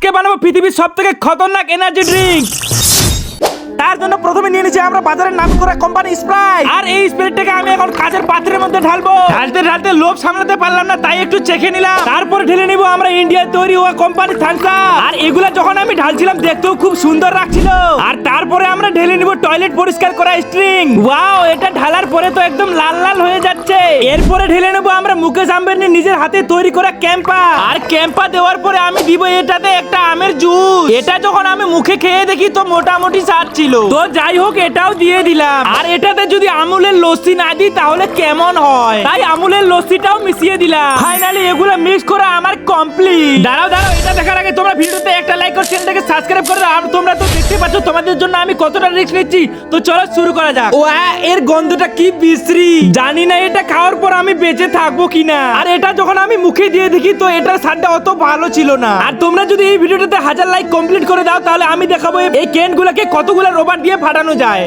আজকে বানাবো পৃথিবীর সব থেকে খতরনাক এনার্জি ড্রিঙ্ক তার জন্য প্রথমে নিয়ে নিচ্ছি আমরা বাজারের নাম করা কোম্পানি স্প্রাইট আর এই স্প্রাইটটাকে আমি এখন কাজের পাত্রের মধ্যে ঢালবো। ঢালতে ঢালতে লোভ সামলাতে পারলাম না তাই একটু চেখে নিলাম। তারপর ঢেলে নিব আমরা ইন্ডিয়ার তৈরি হওয়া কোম্পানি থামস আর এগুলা যখন আমি ঢালছিলাম দেখতেও খুব সুন্দর লাগছিল। আমরা টয়লেট পরিষ্কার করা স্ট্রিং। ওয়াও, এটা ঢালার পরে তো একদম লাল লাল হয়ে যাচ্ছে। এরপরে ঢেলে নেব আমরা মুকেশ আম্বানি নিজের হাতে তৈরি করা ক্যাম্পা। আর ক্যাম্পা দেওয়ার পরে আমি দিব এটাতে একটা আমের জুস। এটা যখন আমি মুখে খেয়ে দেখি তো মোটামুটি স্বাদ ছিল। তো যাই হোক, এটাও দিয়ে দিলাম। আর এটাতে যদি আমুলের লস্যি না দিই তাহলে কেমন হয়? তাই আমুলের লস্যিটাও মিশিয়ে দিলাম। ফাইনালি এগুলো মিক্স করা আমার কমপ্লিট দাঁড়াও দাঁড়াও, এটা দেখার আগে তোমরা ভিডিওতে চ্যানেলটাকে সাবস্ক্রাইব করে আর তোমরা তো দেখতে পাচ্ছ তোমাদের জন্য আমি কতটা রিস্ক নিচ্ছি। তো চলো শুরু করা যাক। ও এর গন্ধটা কি বিশ্রী। জানি না এটা খাওয়ার পর আমি বেঁচে থাকব কিনা। আর এটা যখন আমি মুখে দিয়ে দেখি তো এটার স্বাদটা অত ভালো ছিল না। আর তোমরা যদি এই ভিডিওটাতে হাজার লাইক কমপ্লিট করে দাও তাহলে আমি দেখাবো এই কেন গুলাকে কতগুলো রোবট দিয়ে ফাটানো যায়।